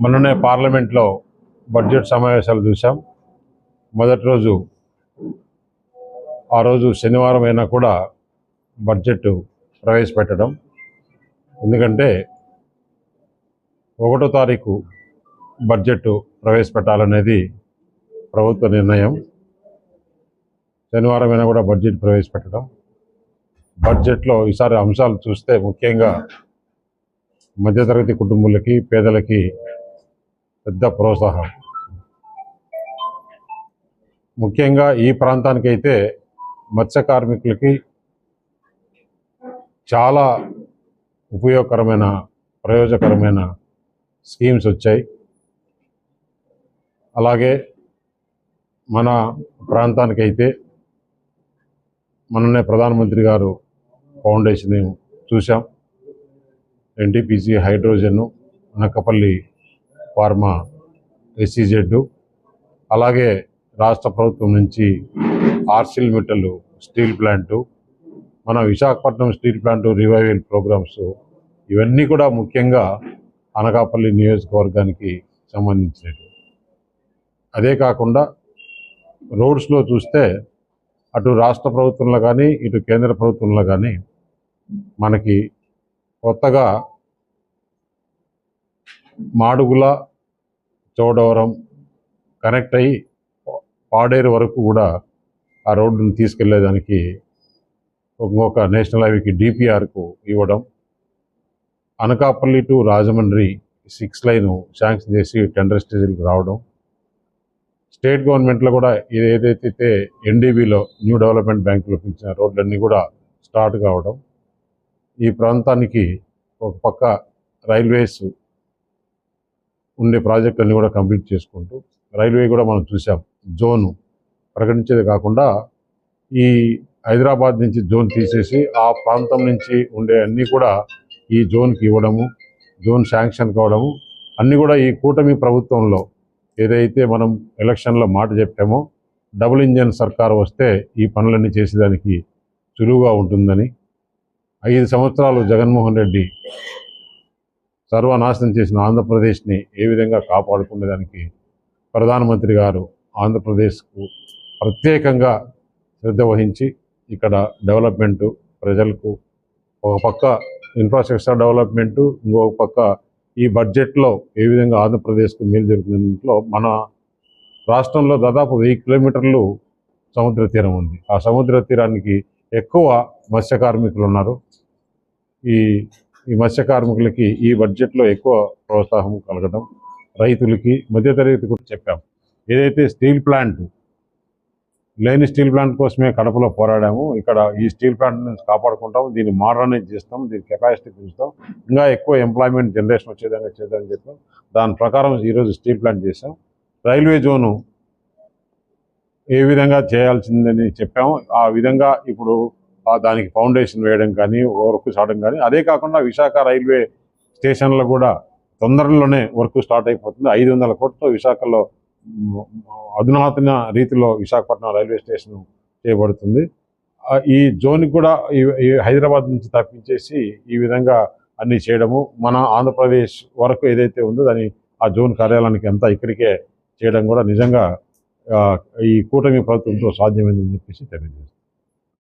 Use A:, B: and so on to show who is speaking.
A: మొన్ననే పార్లమెంట్లో బడ్జెట్ సమావేశాలు చూసాం మొదటి రోజు ఆ రోజు శనివారం అయినా కూడా బడ్జెట్ ప్రవేశపెట్టడం. ఎందుకంటే ఒకటో తారీఖు బడ్జెట్ ప్రవేశపెట్టాలనేది ప్రభుత్వ నిర్ణయం. శనివారం అయినా కూడా బడ్జెట్ ప్రవేశపెట్టడం. బడ్జెట్లో ఈసారి అంశాలు చూస్తే ముఖ్యంగా మధ్యతరగతి కుటుంబాలకి పేదలకి పెద్ద ప్రోత్సాహం. ముఖ్యంగా ఈ ప్రాంతానికైతే మత్స్య కార్మికులకి చాలా ఉపయోగకరమైన ప్రయోజకరమైన స్కీమ్స్ వచ్చాయి. అలాగే మన ప్రాంతానికైతే మననే ప్రధానమంత్రి గారు ఫౌండేషన్ చూసాం NTPC hydrogen Anakapalli pharma SEZ అలాగే రాష్ట్ర ప్రభుత్వం నుంచి ఆర్సిల్ మెటల్ స్టీల్ ప్లాంటు మన Visakhapatnam steel plant revival programs ఇవన్నీ కూడా ముఖ్యంగా అనకాపల్లి నియోజకవర్గానికి సంబంధించినవి. అదే కాకుండా రోడ్స్లో చూస్తే అటు రాష్ట్ర ప్రభుత్వంలో కానీ ఇటు కేంద్ర ప్రభుత్వంలో కానీ మనకి కొత్తగా మాడుగుల చౌడవరం కనెక్ట్ అయ్యి పాడేరు వరకు కూడా ఆ రోడ్డును తీసుకెళ్ళేదానికి ఇంకొక నేషనల్ హైవేకి డిపిఆర్కు ఇవ్వడం. Anakapalli to Rajahmundry six lane sanction చేసి టెండర్ స్టేజ్కి రావడం. స్టేట్ గవర్నమెంట్లో కూడా ఇది ఏదైతే ఎన్డీబీలో న్యూ డెవలప్మెంట్ బ్యాంకులో పిలిచిన రోడ్లన్నీ కూడా స్టార్ట్ కావడం. ఈ ప్రాంతానికి ఒక పక్క రైల్వేస్ ఉండే ప్రాజెక్టులన్నీ కూడా కంప్లీట్ చేసుకుంటూ రైల్వే కూడా మనం చూసాం జోను ప్రకటించేది కాకుండా ఈ హైదరాబాద్ నుంచి జోన్ తీసేసి ఆ ప్రాంతం నుంచి ఉండే అన్నీ కూడా ఈ జోన్కి ఇవ్వడము జోన్ శాంక్షన్ కావడము అన్నీ కూడా ఈ కూటమి ప్రభుత్వంలో ఏదైతే మనం ఎలక్షన్లో మాట చెప్పామో డబుల్ ఇంజన్ సర్కార్ వస్తే ఈ పనులన్నీ చేసేదానికి సులువుగా ఉంటుందని ఐదు సంవత్సరాలు జగన్మోహన్ రెడ్డి సర్వనాశనం చేసిన ఆంధ్రప్రదేశ్ని ఏ విధంగా కాపాడుకునేదానికి ప్రధానమంత్రి గారు ఆంధ్రప్రదేశ్కు ప్రత్యేకంగా శ్రద్ధ వహించి ఇక్కడ డెవలప్మెంటు ప్రజలకు ఒక పక్క ఇన్ఫ్రాస్ట్రక్చర్ డెవలప్మెంటు ఇంకొక పక్క ఈ బడ్జెట్లో ఏ విధంగా ఆంధ్రప్రదేశ్కు మేలు జరుగుతుందో మన రాష్ట్రంలో దాదాపు వెయ్యి కిలోమీటర్లు సముద్ర తీరం ఉంది. ఆ సముద్ర తీరానికి ఎక్కువ మత్స్య కార్మికులు ఉన్నారు. ఈ ఈ మత్స్య కార్మికులకి ఈ బడ్జెట్లో ఎక్కువ ప్రోత్సాహం కలగడం రైతులకి మధ్యతరగతి కూడా చెప్పాం. ఏదైతే స్టీల్ ప్లాంట్ లేని స్టీల్ ప్లాంట్ కోసమే కడపలో పోరాడాము ఇక్కడ ఈ స్టీల్ ప్లాంట్ నుంచి కాపాడుకుంటాం దీన్ని మోడర్నైజ్ చేస్తాం దీని కెపాసిటీ పెంచుతాం ఇంకా ఎక్కువ ఎంప్లాయ్మెంట్ జనరేషన్ వచ్చే విధంగా చేద్దామని చెప్పాం. దాని ప్రకారం ఈరోజు స్టీల్ ప్లాంట్ చేసాం రైల్వే జోను ఏ విధంగా చేయాల్సిందని చెప్పాము. ఆ విధంగా ఇప్పుడు దానికి ఫౌండేషన్ వేయడం కానీ వర్క్ చేయడం కానీ అదే కాకుండా విశాఖ రైల్వే స్టేషన్లో కూడా తొందరలోనే వర్క్ స్టార్ట్ అయిపోతుంది. ఐదు వందల కోట్లతో విశాఖలో అధునాతన రీతిలో విశాఖపట్నం రైల్వే స్టేషన్ చేయబడుతుంది. ఈ జోన్కి కూడా ఈ- హైదరాబాద్ నుంచి తప్పించేసి ఈ విధంగా అన్ని చేయడము మన ఆంధ్రప్రదేశ్ వరకు ఏదైతే ఉందో దాని ఆ జోన్ కార్యాలయానికి అంతా ఇక్కడికే చేయడం కూడా నిజంగా ఈ కూటమి ప్రభుత్వంతో సాధ్యమైందని చెప్పేసి తెలియజేస్తుంది